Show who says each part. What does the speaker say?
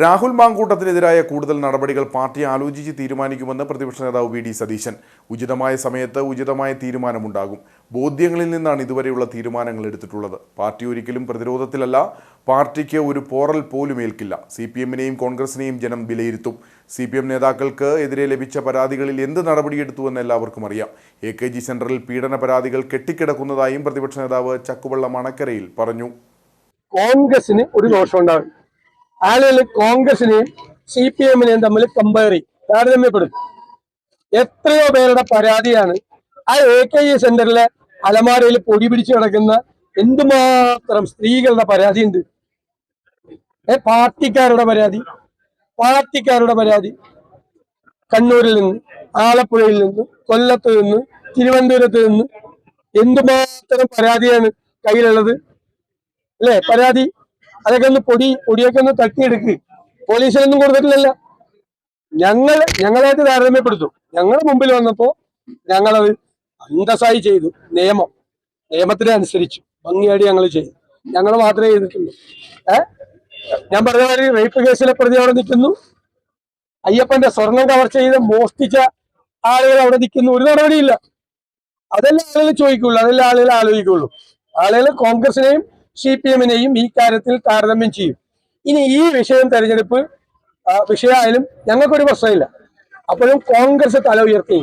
Speaker 1: രാഹുൽ മാങ്കൂട്ടത്തിനെതിരായ കൂടുതൽ നടപടികൾ പാർട്ടി ആലോചിച്ച് തീരുമാനിക്കുമെന്ന് പ്രതിപക്ഷ നേതാവ് വി ഡി സതീശൻ. ഉചിതമായ സമയത്ത് ഉചിതമായ തീരുമാനമുണ്ടാകും. ബോധ്യങ്ങളിൽ നിന്നാണ് ഇതുവരെയുള്ള തീരുമാനങ്ങൾ എടുത്തിട്ടുള്ളത്. പാർട്ടി ഒരിക്കലും പ്രതിരോധത്തിലല്ല പാർട്ടിക്ക് ഒരു പോറൽ പോലും ഏൽക്കില്ല. സി പി എമ്മിനെയും കോൺഗ്രസിനെയും ജനം വിലയിരുത്തും. സി പി എം നേതാക്കൾക്ക് എതിരെ ലഭിച്ച പരാതികളിൽ എന്ത് നടപടിയെടുത്തുവെന്ന് എല്ലാവർക്കും അറിയാം. എ കെ ജി സെന്ററിൽ പീഡന പരാതികൾ കെട്ടിക്കിടക്കുന്നതായും പ്രതിപക്ഷ നേതാവ് ചക്കുവള്ളം അണക്കരയിൽ പറഞ്ഞു.
Speaker 2: കോൺഗ്രസിന് ഒരു ദോഷം ആളുകൾ കോൺഗ്രസിനെയും സി പി എമ്മിനെയും തമ്മിൽ കമ്പയർ ചെയ്യും താരതമ്യപ്പെടുത്തും. എത്രയോ പേരുടെ പരാതിയാണ് ആ എ കെ ഇ സെന്ററിലെ അലമാരയിൽ പൊടി പിടിച്ചു കിടക്കുന്ന എന്തുമാത്രം സ്ത്രീകളുടെ പരാതി ഉണ്ട് ഏ പാർട്ടിക്കാരുടെ പരാതി പാർട്ടിക്കാരുടെ പരാതി. കണ്ണൂരിൽ നിന്ന് ആലപ്പുഴയിൽ നിന്ന് കൊല്ലത്ത് നിന്ന് തിരുവനന്തപുരത്ത് നിന്ന് എന്തുമാത്രം പരാതിയാണ് കയ്യിലുള്ളത്? അല്ലേ? പരാതി അതൊക്കെ ഒന്ന് പൊടി പൊടിയൊക്കെ ഒന്ന് തട്ടിയെടുക്ക്. പോലീസിനൊന്നും കൊടുത്തിട്ടില്ലല്ല. ഞങ്ങൾ ഞങ്ങളായിട്ട് താരതമ്യപ്പെടുത്തും. ഞങ്ങളുടെ മുമ്പിൽ വന്നപ്പോ ഞങ്ങളത് അന്തസ്സായി ചെയ്തു. നിയമം. നിയമത്തിനെ അനുസരിച്ചു ഭംഗിയായിട്ട് ഞങ്ങൾ ചെയ്തു. ഞങ്ങൾ മാത്രമേ ചെയ്തിട്ടുള്ളൂ. ഏഹ് ഞാൻ പറഞ്ഞ മാതിരി റേപ്പ് കേസിലെ പ്രതി അവിടെ നിൽക്കുന്നു. അയ്യപ്പന്റെ സ്വർണം കവർച്ച ചെയ്ത് മോഷ്ടിച്ച ആളുകൾ അവിടെ നിൽക്കുന്നു. ഒരു നടപടിയില്ല. അതെല്ലാം ആളുകൾ ചോദിക്കുള്ളൂ. അതെല്ലാം ആളുകൾ ആലോചിക്കുള്ളൂ. ആളുകൾ കോൺഗ്രസിനെയും സി പി എമ്മിനെയും ഈ കാര്യത്തിൽ താരതമ്യം ചെയ്യും. ഇനി ഈ വിഷയം തെരഞ്ഞെടുപ്പ് വിഷയമായാലും ഞങ്ങൾക്കൊരു പ്രശ്നമില്ല. അപ്പോഴും കോൺഗ്രസ് തല ഉയർത്തി.